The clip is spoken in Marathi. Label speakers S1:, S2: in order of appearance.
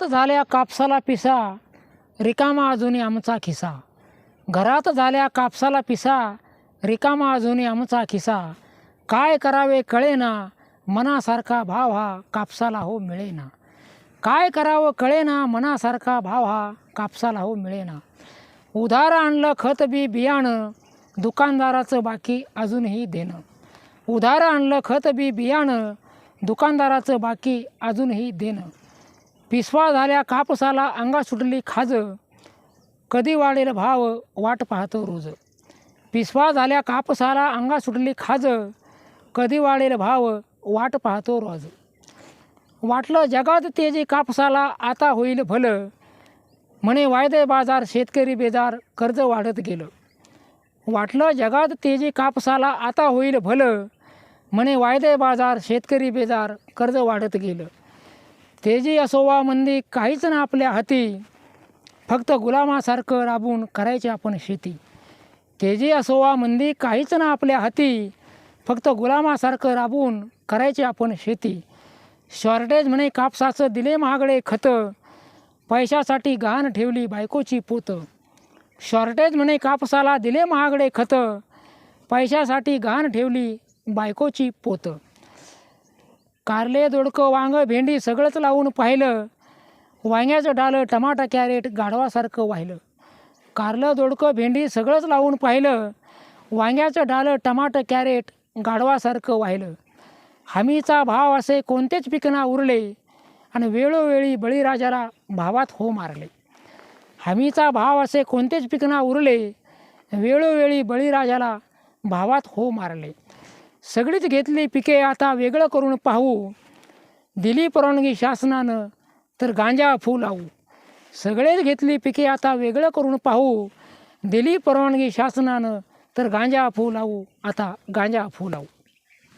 S1: घरात झाल्या कापसाला पिसा रिकामा अजूनही आमचा खिसा. घरात झाल्या कापसाला पिसा रिकामा अजूनही आमचा खिसा. काय करावे कळेना मनासारखा भाव हा कापसाला हो मिळेना. काय करावं कळेना मनासारखा भाव हा कापसाला हो मिळेना. उधार आणलं खत बी बियाणं दुकानदाराचं बाकी अजूनही देणं. उधार आणलं खत बी बियाणं दुकानदाराचं बाकी अजूनही देणं. पिसवा झाल्या कापसाला अंगा सुटली खाज. कधी वाढेल भाव वाट पाहतो रोज. पिसवा झाल्या कापसाला अंगा सुटली खाज. कधी वाढेल भाव वाट पाहतो रोज. वाटलं जगात तेजी कापसाला आता होईल भलं. म्हणे वायदे बाजार शेतकरी बेजार कर्ज वाढत गेलं. वाटलं जगात तेजी कापसाला आता होईल भलं. म्हणे वायदे बाजार शेतकरी बेजार कर्ज वाढत गेलं. तेजी असोवा मंदी काहीच ना आपल्या हाती. फक्त गुलामासारखं राबून करायची आपण शेती. तेजी असोवा मंदी काहीच ना आपल्या हाती. फक्त गुलामासारखं राबून करायची आपण शेती. शॉर्टेज म्हणे कापसाचं दिले महागडे खतं. पैशासाठी गहाण ठेवली बायकोची पोतं. शॉर्टेज म्हणे कापसाला दिले महागडे खतं. पैशासाठी गहाण ठेवली बायकोची पोतं. कारले दोडकं वांगं भेंडी सगळंच लावून पाहिलं. वांग्याचं डालं टमाटा कॅरेट गाढवासारखं वाहिलं. कारलं दोडकं भेंडी सगळंच लावून पाहिलं. वांग्याचं डालं टमाटं कॅरेट गाढवासारखं वाहिलं. हमीचा भाव असे कोणतेच पिकना उरले आणि वेळोवेळी बळीराजाला भावात हो मारले. हमीचा भाव असे कोणतेच पिकना उरले वेळोवेळी बळीराजाला भावात हो मारले. सगळीच घेतली पिके आता वेगळं करून पाहू. दिली परवानगी शासनानं तर गांजा फू लावू सगळेच घेतली पिके आता वेगळं करून पाहू. दिली परवानगी शासनानं तर गांजा फू लावू आता गांजा फू लावू